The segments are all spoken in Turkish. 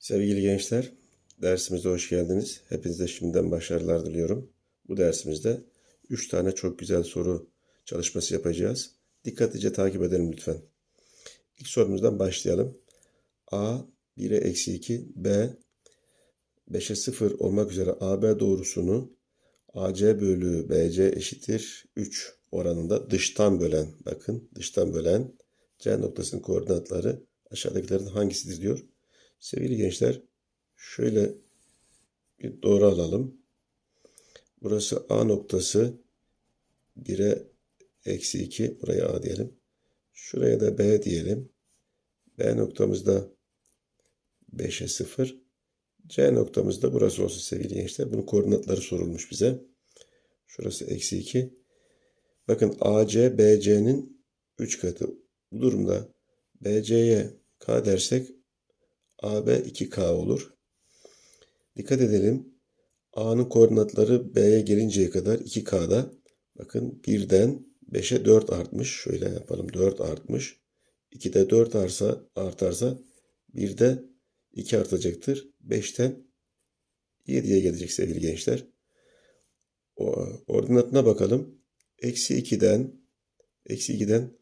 Sevgili gençler, dersimize hoş geldiniz. Hepinize şimdiden başarılar diliyorum. Bu dersimizde 3 tane çok güzel soru çalışması yapacağız. Dikkatlice takip edelim lütfen. İlk sorumuzdan başlayalım. A 1'e eksi 2, B 5'e 0 olmak üzere AB doğrusunu AC bölü BC eşittir 3 oranında dıştan bölen, bakın dıştan bölen C noktasının koordinatları aşağıdakilerin hangisidir diyor. Sevgili gençler, şöyle bir doğru alalım. Burası A noktası 1'e eksi 2. Buraya A diyelim. Şuraya da B diyelim. B noktamızda 5'e 0. C noktamızda burası olsun sevgili gençler. Bunun koordinatları sorulmuş bize. Şurası eksi 2. Bakın AC BC'nin 3 katı. Bu durumda BC'ye K dersek AB 2K olur. Dikkat edelim. A'nın koordinatları B'ye gelinceye kadar 2K'da. Bakın 1'den 5'e 4 artmış. Şöyle yapalım. 4 artmış. 2'de 4 arsa, artarsa 1'de 2 artacaktır. 5'ten 7'ye gelecek sevgili gençler. O, ordinatına bakalım. Eksi 2'den eksi 2'den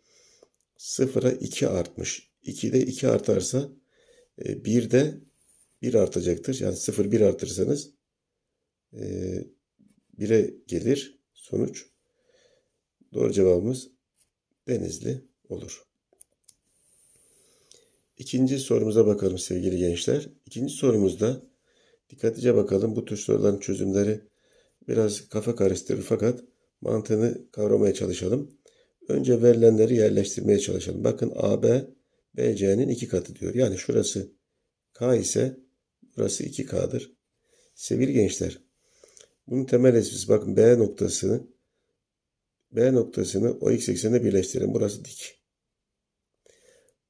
0'a 2 artmış. 2'de 2 artarsa 1 de 1 artacaktır. Yani 0 1 artırırsanız 1'e gelir sonuç. Doğru cevabımız Denizli olur. İkinci sorumuza bakalım sevgili gençler. İkinci sorumuzda dikkatlice bakalım. Bu tür soruların çözümleri biraz kafa karıştırır fakat mantığını kavramaya çalışalım. Önce verilenleri yerleştirmeye çalışalım. Bakın AB BC'nin iki katı diyor. Yani şurası K ise burası 2K'dır. Sevgili gençler, bunun temel esprisi bakın B noktasını B noktasını o x eksenine birleştirelim. Burası dik.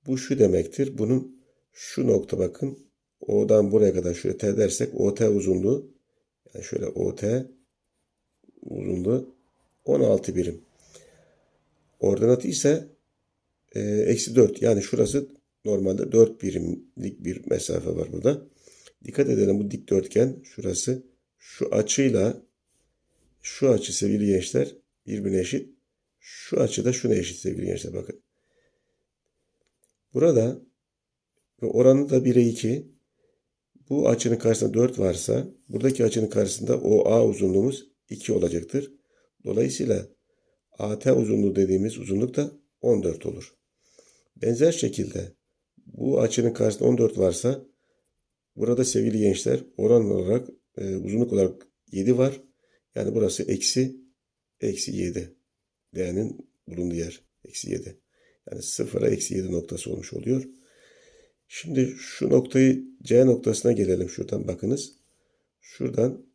Bu şu demektir. Bunun şu nokta bakın O'dan buraya kadar şöyle T dersek OT uzunluğu yani şöyle OT uzunluğu 16 birim. Ordinatı ise eksi 4 yani şurası normalde 4 birimlik bir mesafe var burada. Dikkat edelim bu dikdörtgen şurası şu açıyla şu açı sevgili gençler birbirine eşit. Şu açı da şuna eşit sevgili gençler bakın. Burada ve oranı da 1'e 2. Bu açının karşısında 4 varsa buradaki açının karşısında o A uzunluğumuz 2 olacaktır. Dolayısıyla AT uzunluğu dediğimiz uzunluk da 14 olur. Benzer şekilde bu açının karşısında 14 varsa burada sevgili gençler oran olarak e, uzunluk olarak 7 var. Yani burası eksi eksi 7 değerinin bulunduğu yer. Eksi 7. Yani sıfıra eksi 7 noktası olmuş oluyor. Şimdi şu noktayı C noktasına gelelim şuradan bakınız. Şuradan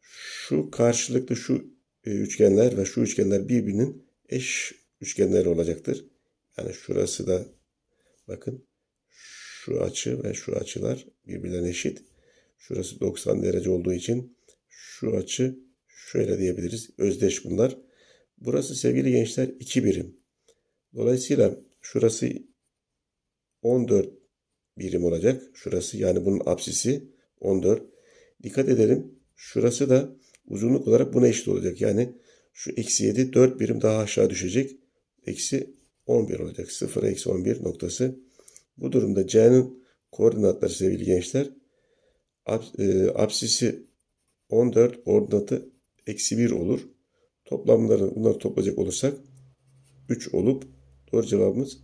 şu karşılıklı şu e, üçgenler ve şu üçgenler birbirinin eş üçgenleri olacaktır. Yani şurası da bakın şu açı ve şu açılar birbirlerine eşit. Şurası 90 derece olduğu için şu açı şöyle diyebiliriz. Özdeş bunlar. Burası sevgili gençler 2 birim. Dolayısıyla şurası 14 birim olacak. Şurası yani bunun apsisi 14. Dikkat edelim. Şurası da uzunluk olarak buna eşit olacak. Yani şu eksi 7 4 birim daha aşağı düşecek. Eksi 11 olacak. 0 eksi 11 noktası. Bu durumda C'nin koordinatları sevgili gençler e, apsisi 14 ordinatı eksi 1 olur. Toplamları bunları toplayacak olursak 3 olup doğru cevabımız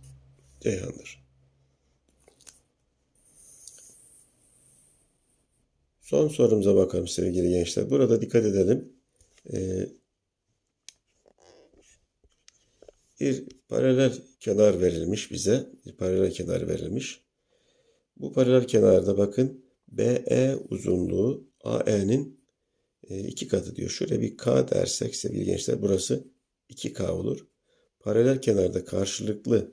Ceyhan'dır. Son sorumuza bakalım sevgili gençler. Burada dikkat edelim. Ee, bir paralel kenar verilmiş bize. Bir paralel kenar verilmiş. Bu paralel kenarda bakın BE uzunluğu AE'nin e, iki katı diyor. Şöyle bir K dersek sevgili gençler burası 2K olur. Paralel kenarda karşılıklı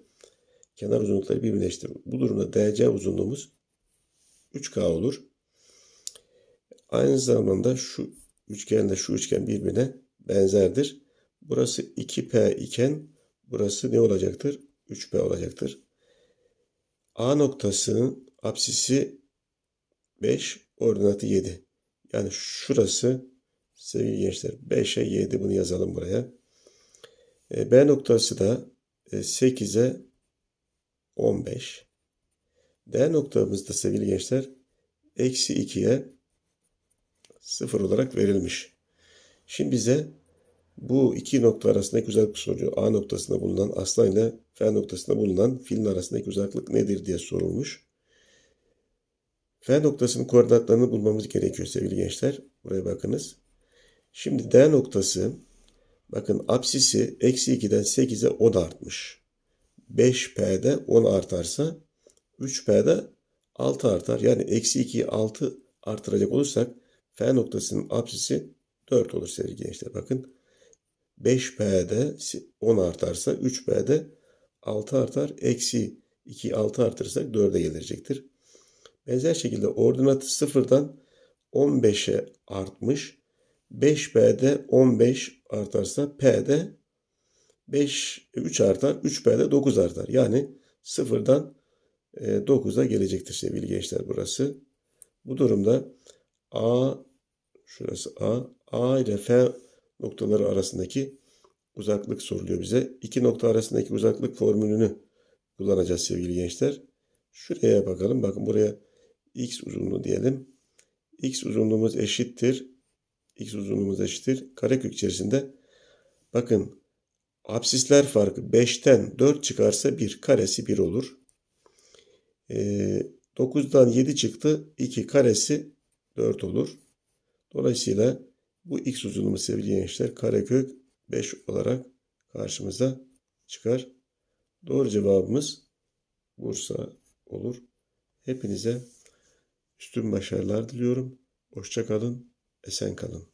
kenar uzunlukları birbirine eşittir. Bu durumda DC uzunluğumuz 3K olur. Aynı zamanda şu üçgenle şu üçgen birbirine benzerdir. Burası 2P iken burası ne olacaktır? 3P olacaktır. A noktasının Apsisi 5, ordinatı 7. Yani şurası sevgili gençler 5'e 7 bunu yazalım buraya. E, B noktası da e, 8'e 15. D noktamız da sevgili gençler eksi 2'ye 0 olarak verilmiş. Şimdi bize bu iki nokta arasındaki uzaklık soruyor. A noktasında bulunan aslan ile F noktasında bulunan filin arasındaki uzaklık nedir diye sorulmuş. F noktasının koordinatlarını bulmamız gerekiyor sevgili gençler. Buraya bakınız. Şimdi D noktası bakın apsisi eksi 2'den 8'e 10 artmış. 5P'de 10 artarsa 3P'de 6 artar. Yani eksi 2'yi 6 artıracak olursak F noktasının apsisi 4 olur sevgili gençler. Bakın 5P'de 10 artarsa 3P'de 6 artar. Eksi 2'yi 6 artırırsak 4'e gelecektir. Benzer şekilde ordinatı 0'dan 15'e artmış. 5P'de 15 artarsa P'de 5, 3 artar. 3P'de 9 artar. Yani 0'dan 9'a gelecektir sevgili gençler burası. Bu durumda A şurası A. A ile F noktaları arasındaki uzaklık soruluyor bize. İki nokta arasındaki uzaklık formülünü kullanacağız sevgili gençler. Şuraya bakalım. Bakın buraya x uzunluğu diyelim. x uzunluğumuz eşittir. x uzunluğumuz eşittir. Karekök içerisinde bakın absisler farkı 5'ten 4 çıkarsa 1 karesi 1 olur. Ee, 9'dan 7 çıktı. 2 karesi 4 olur. Dolayısıyla bu x uzunluğumuz sevgili gençler karekök 5 olarak karşımıza çıkar. Doğru cevabımız Bursa olur. Hepinize üstün başarılar diliyorum. Hoşça kalın, esen kalın.